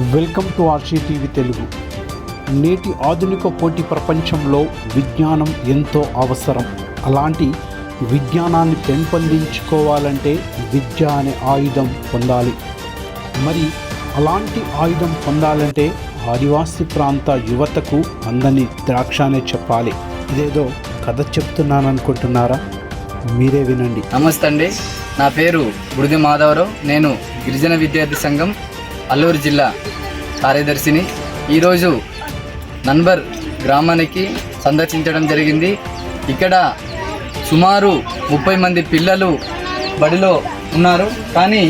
Welcome to ఆర్షీ TV Telugu. నేటి ఆధునిక పోటీ ప్రపంచంలో విజ్ఞానం ఎంతో అవసరం. అలాంటి విజ్ఞానాన్ని పెంపొందించుకోవాలంటే విద్య అనే ఆయుధం పొందాలి. మరి అలాంటి ఆయుధం పొందాలంటే ఆదివాసి ప్రాంత యువతకు అందని ద్రాక్ష అనే చెప్పాలి. ఇదేదో కథ చెప్తున్నాను అనుకుంటున్నారా మీరే వినండి. నమస్తే అండి. నా పేరు బుడిది మాధవరావు. నేను గిరిజన విద్యార్థి సంఘం అల్లూరు జిల్లా కార్యదర్శిని. ఈరోజు నన్బర్ గ్రామానికి సందర్శించడం జరిగింది. ఇక్కడ సుమారు ముప్పై మంది పిల్లలు బడిలో ఉన్నారు. కానీ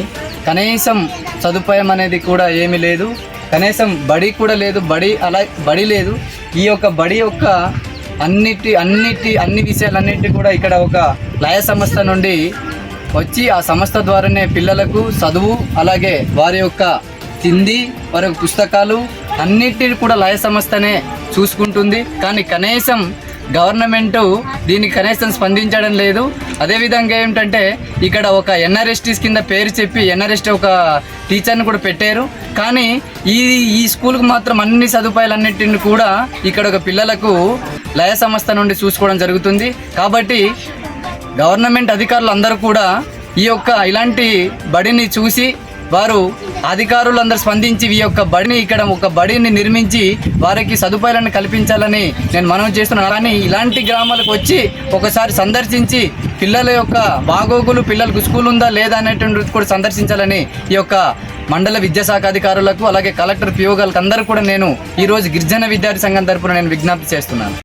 కనీసం సదుపాయం అనేది కూడా ఏమీ లేదు. కనీసం బడి కూడా లేదు. బడి అలా బడి లేదు. ఈ యొక్క బడి యొక్క అన్నిటి అన్నిటి అన్ని విషయాలన్నిటి కూడా ఇక్కడ ఒక లయ సంస్థ నుండి వచ్చి ఆ సంస్థ ద్వారానే పిల్లలకు చదువు అలాగే వారి యొక్క తిండి వారి పుస్తకాలు అన్నిటిని కూడా లయ సంస్థనే చూసుకుంటుంది. కానీ కనీసం గవర్నమెంట్ దీనికి కనీసం స్పందించడం లేదు. అదేవిధంగా ఏమిటంటే ఇక్కడ ఒక ఎన్ఆర్ఎస్టీస్ కింద పేరు చెప్పి ఎన్ఆర్ఎస్టీ ఒక టీచర్ని కూడా పెట్టారు. కానీ ఈ ఈ స్కూల్కి మాత్రం అన్ని సదుపాయాలన్నింటిని కూడా ఇక్కడ ఒక పిల్లలకు లయ సంస్థ నుండి చూసుకోవడం జరుగుతుంది. కాబట్టి గవర్నమెంట్ అధికారులు అందరూ కూడా ఈ యొక్క ఇలాంటి బడిని చూసి వారు అధికారులందరూ స్పందించి ఈ యొక్క బడిని ఇక్కడ ఒక బడిని నిర్మించి వారికి సదుపాయాలను కల్పించాలని నేను మనవి చేస్తున్నాను. కానీ ఇలాంటి గ్రామాలకు వచ్చి ఒకసారి సందర్శించి పిల్లల యొక్క బాగోగులు పిల్లలకు స్కూల్ ఉందా లేదా అనేటువంటి కూడా సందర్శించాలని ఈ యొక్క మండల విద్యాశాఖ అధికారులకు అలాగే కలెక్టర్ పియోగాలకు అందరూ కూడా నేను ఈరోజు గిరిజన విద్యార్థి సంఘం తరపున నేను విజ్ఞప్తి చేస్తున్నాను.